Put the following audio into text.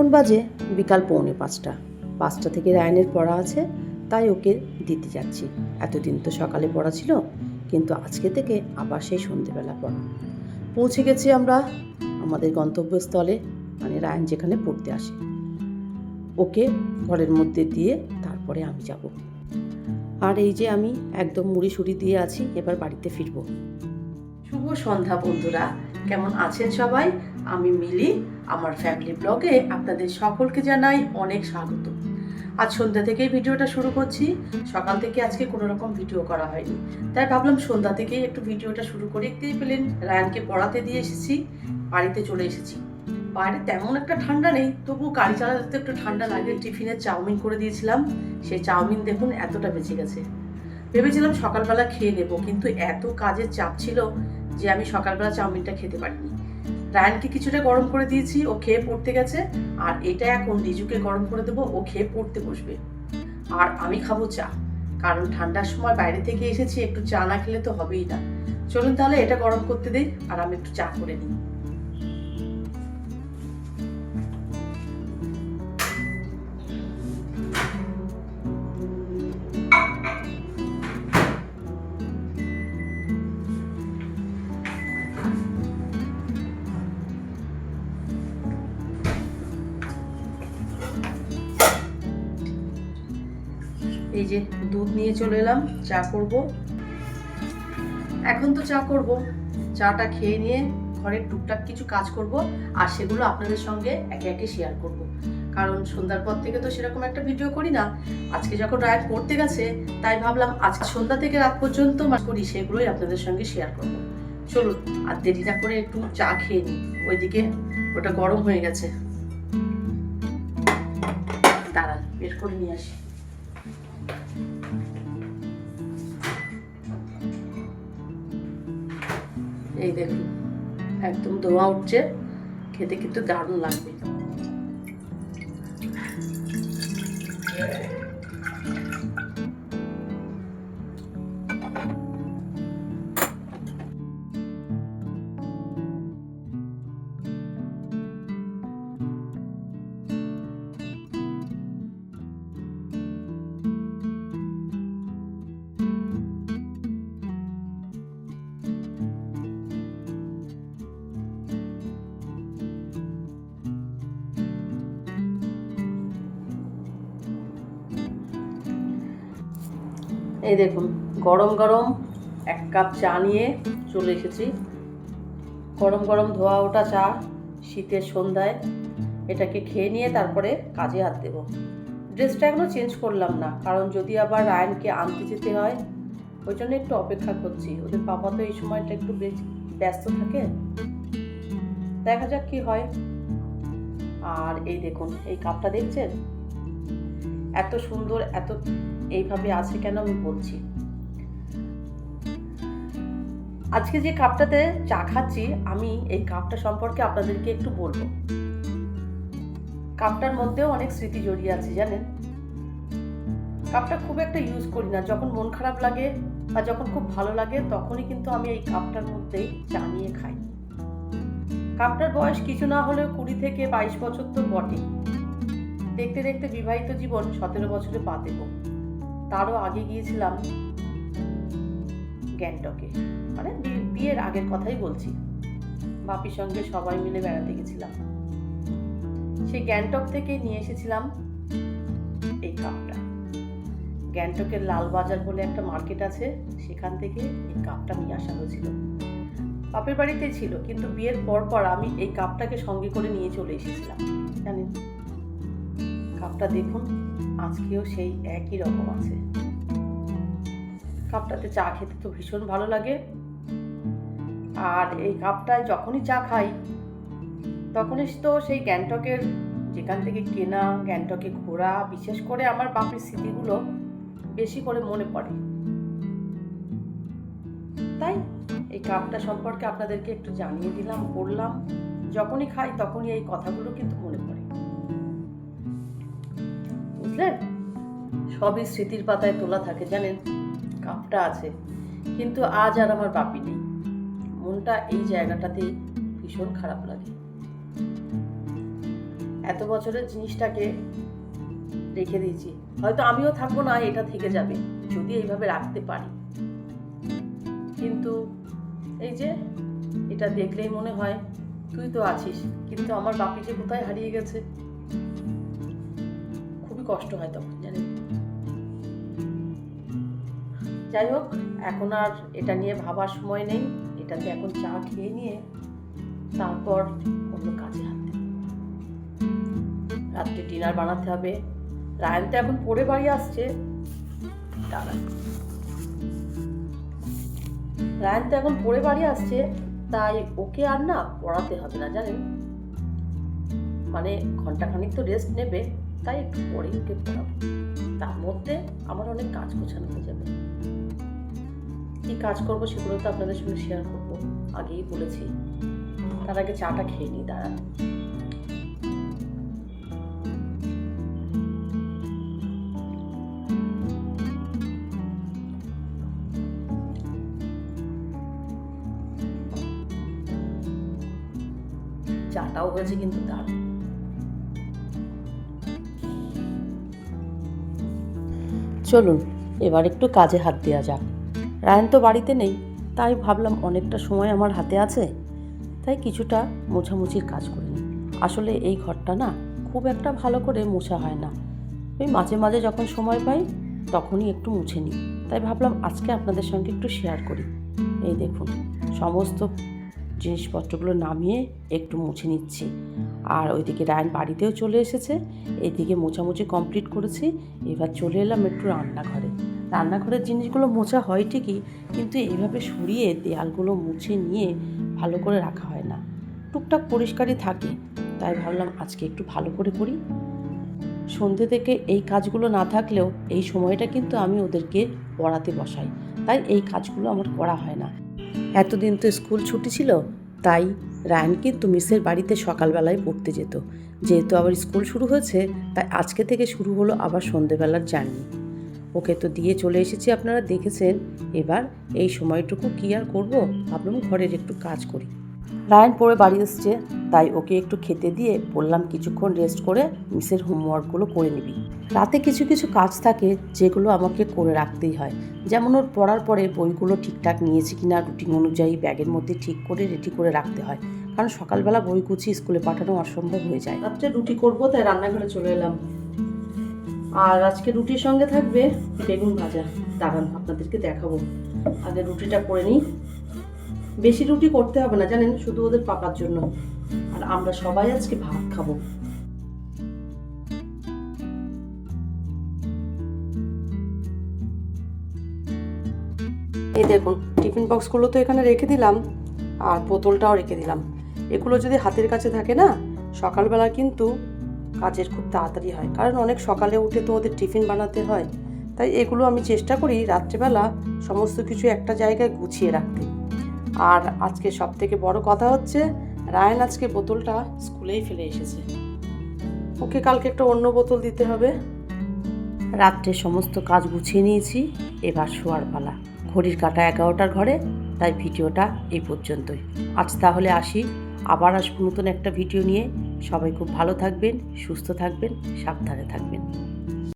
এখন বাজে বিকাল পৌনে পাঁচটা। পাঁচটা থেকে রায়নের পড়া আছে, তাই ওকে দিতে যাচ্ছি। এতদিন তো সকালে পড়া ছিল, কিন্তু আজকে থেকে আবার সেই সন্ধেবেলা পড়া। পৌঁছে গেছি আমরা আমাদের গন্তব্যস্থলে মানে রায়ন যেখানে পড়তে আসে। ওকে ঘরের মধ্যে দিয়ে তারপরে আমি যাব। আর এই যে আমি একদম মুড়ি সুড়ি দিয়ে আছি, এবার বাড়িতে ফিরবো। শুভ সন্ধ্যা বন্ধুরা, কেমন আছেন সবাই? আমি মিলি, আমার ফ্যামিলি ব্লগে আপনাদের সকলকে জানাই অনেক স্বাগত। আজ সন্ধ্যা থেকেই ভিডিওটা শুরু করছি। সকাল থেকে আজকে কোনো রকম ভিডিও করা হয়নি। তাই ভাবলাম সন্ধ্যা থেকেই একটু ভিডিওটা শুরু করে দেখতেই পেলেন, রায়ানকে পড়াতে দিয়ে এসেছি, বাড়িতে চলে এসেছি। বাইরে তেমন একটা ঠান্ডা নেই, তবু গাড়ি চালাতে একটু ঠান্ডা লাগে, টিফিনে চাউমিন করে দিয়েছিলাম। সেই চাউমিন দেখুন এতটা বেঁচে গেছে। ভেবেছিলাম সকালবেলা খেয়ে নেব, কিন্তু এত কাজের চাপ ছিল যে আমি সকালবেলা চাউমিনটা খেতে পারিনি। রায়ানকে কিছুটা গরম করে দিয়েছি, ও খেয়ে পড়তে গেছে, আর এটা এখন রিজুকে গরম করে দেবো, ও খেয়ে পড়তে বসবে। আর আমি খাব চা, কারণ ঠান্ডার সময় বাইরে থেকে এসেছি, একটু চা না খেলে তো হবেই না। চলুন তাহলে এটা গরম করতে দিই, আর আমি একটু চা করে নিই। এই যে দুধ নিয়ে চলে এলাম, চা করব। এখন তো চা করব। চাটা খেয়ে নিয়ে ঘরের টুকটাক কিছু কাজ করব আর সেগুলো আপনাদের সঙ্গে একে একে শেয়ার করব। কারণ সন্ধ্যার পর থেকে তো সেরকম একটা ভিডিও করি না। আজকে যখন রাত পড়তে গেছে, তাই ভাবলাম আজকে সন্ধ্যা থেকে রাত পর্যন্ত করি, সেগুলোই আপনাদের সঙ্গে শেয়ার করব। চলুন, আর দেরি না করে একটু চা খেয়ে নিই। ওইদিকে ওটা গরম হয়ে গেছে। দাঁড়ান, বের করে নিয়ে আসি। এই দেখুন একদম ধোয়া উঠছে খেতে কিন্তু দারুণ লাগবে। এই দেখুন, গরম গরম এক কাপ চা নিয়ে চলে এসেছি। গরম গরম ধোয়া ওঠা চা শীতের সন্ধ্যায়। এটাকে খেয়ে নিয়ে তারপরে কাজে হাত দেব। ড্রেসটা এখনও চেঞ্জ করলাম না, কারণ যদি আবার রায়নকে আনতে যেতে হয়, ওই জন্য একটু অপেক্ষা করছি। ওদের পাপা তো এই সময়টা একটু বেশ ব্যস্ত থাকে। দেখা যাক কি হয়। আর এই দেখুন, এই কাপটা দেখছেন? এত সুন্দর, এত এইভাবে আছে কেন আমি বলছি। আজকে যে কাপটাতে চা খাচ্ছি, আমি এই কাপটা সম্পর্কে আপনাদেরকে একটু বলব। কাপটার মধ্যেও অনেক স্মৃতি জড়িয়ে আছে, জানেন? কাপটা খুব একটা ইউজ করি না। যখন মন খারাপ লাগে বা যখন খুব ভালো লাগে, তখনই কিন্তু আমি এই কাপটার মধ্যেই চা নিয়ে খাই। কাপটার বয়স কিছু না হলেও কুড়ি থেকে বাইশ বছর তো বটেই। দেখতে দেখতে বিবাহিত জীবন সতেরো বছরে পা দেব। তারও আগে গিয়েছিলাম গ্যাংটকে। মানে বিয়ের আগের কথাই বলছি। বাপির সঙ্গে সবাই মিলে বেড়াতে গেছিলাম। সেই গ্যাংটক থেকে নিয়ে এসেছিলাম এই কাপটা। গ্যাংটকের লালবাজার বলে একটা মার্কেট আছে, সেখান থেকে এই কাপটা নিয়ে আসা হয়েছিল। বাপের বাড়িতে ছিল, কিন্তু বিয়ের পর পর আমি এই কাপটাকে সঙ্গে করে নিয়ে চলে এসেছিলাম। জানেন? কাপটা দেখুন, আজকেও সেই একই রকম আছে। কাপটাতে চা খেতে তো ভীষণ ভালো লাগে। আর এই কাপটায় যখনই চা খাই, তখনই তো সেই গ্যাংটকের যেখান থেকে কেনা, গ্যাংটকে ঘোরা, বিশেষ করে আমার বাপের স্মৃতিগুলো বেশি করে মনে পড়ে। তাই এই কাপটা সম্পর্কে আপনাদেরকে একটু জানিয়ে দিলাম, বললাম, যখনই খাই তখনই এই কথাগুলো কিন্তু মনে পড়ে। বুঝলেন? সবই স্মৃতির পাতায় তোলা থাকে, জানেন? কাপটা আছে, কিন্তু আজ আর আমার বাপি নেই। মনটা এই জায়গাটাতেই ভীষণ খারাপ লাগে। এত বছরের জিনিসটাকে রেখে দিয়েছি। হয়তো আমিও থাকব না, এটা থেকে যাবে, যদি এইভাবে রাখতে পারি। কিন্তু এই যে, এটা দেখলেই মনে হয়, তুই তো আছিস, কিন্তু আমার বাপি যে কোথায় হারিয়ে গেছে? কষ্ট হয় তখন, জানেন? যাই হোক, এখন আর এটা নিয়ে ভাবার সময় নেই। এটাতে এখন চা খেয়ে নিয়ে তারপর অন্য কাজে হাত রাত্রে ডিনার বানাতে হবে। রায়ন তো এখন পড়ে বাড়ি আসছে। রায়ন তো এখন পড়ে বাড়ি আসছে, তাই ওকে আর না পড়াতে হবে না, জানেন? মানে ঘন্টাখানিক তো রেস্ট নেবে। তাই একটু পরেই ওকে পড়াবো। তার মধ্যে আমার অনেক কাজ গোছানো হয়ে যাবে। কি কাজ করব সেগুলো তো আপনাদের সঙ্গে শেয়ার করব। আগেই বলেছি। তার আগে চাটা খেয়ে নিই, দাঁড়ান। চাটাও হয়েছে কিন্তু দারুণ। চলুন, এবার একটু কাজে হাত দেওয়া যাক। রায়ন তো বাড়িতে নেই, তাই ভাবলাম অনেকটা সময় আমার হাতে আছে, তাই কিছুটা মোছামুছির কাজ করে। আসলে এই ঘরটা না খুব একটা ভালো করে মোছা হয় না। ওই মাঝে মাঝে যখন সময় পাই, তখনই একটু মুছে নিই। তাই ভাবলাম আজকে আপনাদের সঙ্গে একটু শেয়ার করি। এই দেখুন, সমস্ত জিনিসপত্রগুলো নামিয়ে একটু মুছে নিচ্ছি। আর ওইদিকে রায়ন বাড়িতেও চলে এসেছে। এইদিকে মোছামুছি কমপ্লিট করেছি। এবার চলে এলাম একটু রান্নাঘরে। রান্নাঘরের জিনিসগুলো মোছা হয় ঠিকই, কিন্তু এইভাবে সরিয়ে দেয়ালগুলো মুছে নিয়ে ভালো করে রাখা হয় না। টুকটাক পরিষ্কারই থাকে, তাই ভাবলাম আজকে একটু ভালো করে করি। সন্ধ্যে থেকে এই কাজগুলো না থাকলেও এই সময়টা কিন্তু আমি ওদেরকে পড়াতে বসাই। তাই এই কাজগুলো আমার করা হয় না। এতদিন তো স্কুল ছুটি ছিল তাই রায়ন কিন্তু মিসের বাড়িতে সকালবেলায় পড়তে যেত। যেহেতু আবার স্কুল শুরু হয়েছে, তাই আজকে থেকে শুরু হলো আবার সন্ধেবেলার জার্নি। ওকে তো দিয়ে চলে এসেছি, আপনারা দেখেছেন। এবার এই সময়টুকু কি আর করব? ভাবলাম ঘরের একটু কাজ করি। রায়ন পড়ে বাড়ি এসছে, তাই ওকে একটু খেতে দিয়ে বললাম কিছুক্ষণ রেস্ট করে মিসের হোমওয়ার্কগুলো করে নিবি। রাতে কিছু কিছু কাজ থাকে যেগুলো আমাকে করে রাখতেই হয়। যেমন ওর পড়ার পরে বইগুলো ঠিকঠাক নিয়েছি কিনা রুটিন অনুযায়ী ব্যাগের মধ্যে ঠিক করে রেডি করে রাখতে হয়। কারণ সকালবেলা বই গুছিয়ে স্কুলে পাঠানো অসম্ভব হয়ে যায়। রাত্রে রুটি করব, তাই রান্নাঘরে চলে এলাম। আর আজকে রুটির সঙ্গে থাকবে বেগুন ভাজা। দাঁড়ান, আপনাদেরকে দেখাবো। আগে রুটিটা করে নিই। বেশি রুটি করতে হবে না, জানেন? শুধু ওদের পাকার জন্য। আর আমরা সবাই আজকে ভাত খাব। এই দেখুন, টিফিন বক্সগুলো তো এখানে রেখে দিলাম, আর বোতলটাও রেখে দিলাম। এগুলো যদি হাতের কাছে থাকে না, সকালবেলা কিন্তু কাজের খুব তাড়াতাড়ি হয়। কারণ অনেক সকালে উঠে তো ওদের টিফিন বানাতে হয়। তাই এগুলো আমি চেষ্টা করি রাত্রেবেলা সমস্ত কিছু একটা জায়গায় গুছিয়ে রাখতে। আর আজকে সব থেকে বড় কথা হচ্ছে, রায়ন আজকে বোতলটা স্কুলেই ফেলে এসেছে। ওকে কালকে একটা অন্য বোতল দিতে হবে। রাত্রে সমস্ত কাজ গুছিয়ে নিয়েছি, এবার শোয়ার পালা। ঘড়ির কাটা এগারোটার ঘরে, তাই ভিডিওটা এই পর্যন্তই। আজ তাহলে আসি, আবার আসব নতুন একটা ভিডিও নিয়ে। সবাই খুব ভালো থাকবেন, সুস্থ থাকবেন, সাবধানে থাকবেন।